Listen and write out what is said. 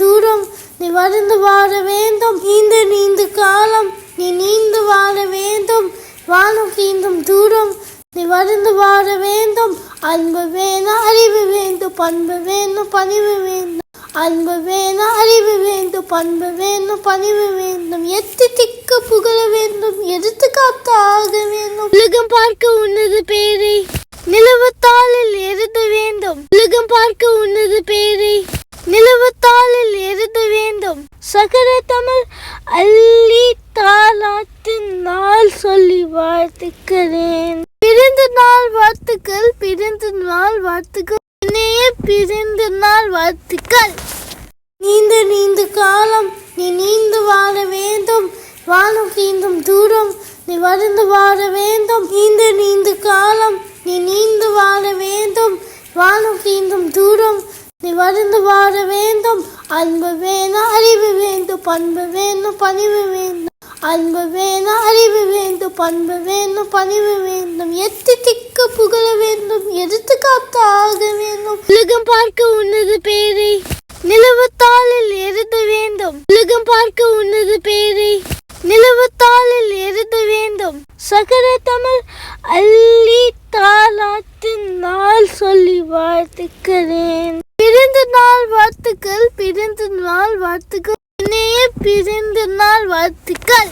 தூரம். நீ வருந்து வாழ வேண்டும். நீந்து நீந்து காலம். நீ நீந்து வாழ வேண்டும். வானம் நீந்தும் தூரம். நீ வருந்து வாழ வேண்டும். அன்பு வேணும் அறிவு வேண்டும். பண்பு வேணும் பணிவு வேண்டும். அன்பு வேணும் அறிவு வேண்டும். பண்பு வேணும் பணிவு வேண்டும். எத்து திக்க புகழ வேண்டும். எடுத்துக்காட்டு ஆக வேண்டும். உலகம் பார்க்க உன்னது பேரை. நிலவுத்தாளில் எழுத வேண்டும். உலகம் பார்க்க உன்னது பேரை. நிலவுத்தாள் சகர தமிழ் அள்ளி தாலாட்டின் நாள் சொல்லி வாழ்த்துக்கிறேன். பிறந்த நாள் வாழ்த்துக்கள் பிறந்த நாள் வாழ்த்துக்கள். இணைய பிறந்த நாள் வாழ்த்துக்கள். நீண்ட நீண்ட காலம் நீ நீந்து வாழ வேண்டும். வானம் நீந்தும் தூரம் நீ வருந்து வாழ வேண்டும். நீண்ட நீண்ட காலம் நீ நீந்து வாழ வேண்டும். வானம் நீந்தும் தூரம் நீ வருந்து வாழ வேண்டும். அன்பு வேணும் அறிவு வேண்டும் பண்பு வேணும் பணிவு வேண்டும். அன்பு வேணும் அறிவு வேண்டும். பண்பு வேணும் பணிவு வேண்டும். எத்தி திக்க புகழ வேண்டும். எடுத்துக்காட்டு ஆக வேண்டும். உலகம் பார்க்க உன்னது பேரை. நிலவுத்தாளில் எழுத வேண்டும். உலகம் பார்க்க உன்னது பேரை. நிலவுத்தாளில் எழுத வேண்டும். சகர தமிழ் அள்ளி தாலாத்து நாள் சொல்லி வாழ்த்துக்கிறேன். பிறந்த நாள் வாழ்த்துக்கள் பிறந்த நாள் வாழ்த்துக்கள். பிரிந்து நாள் வாழ்த்துக்கள்.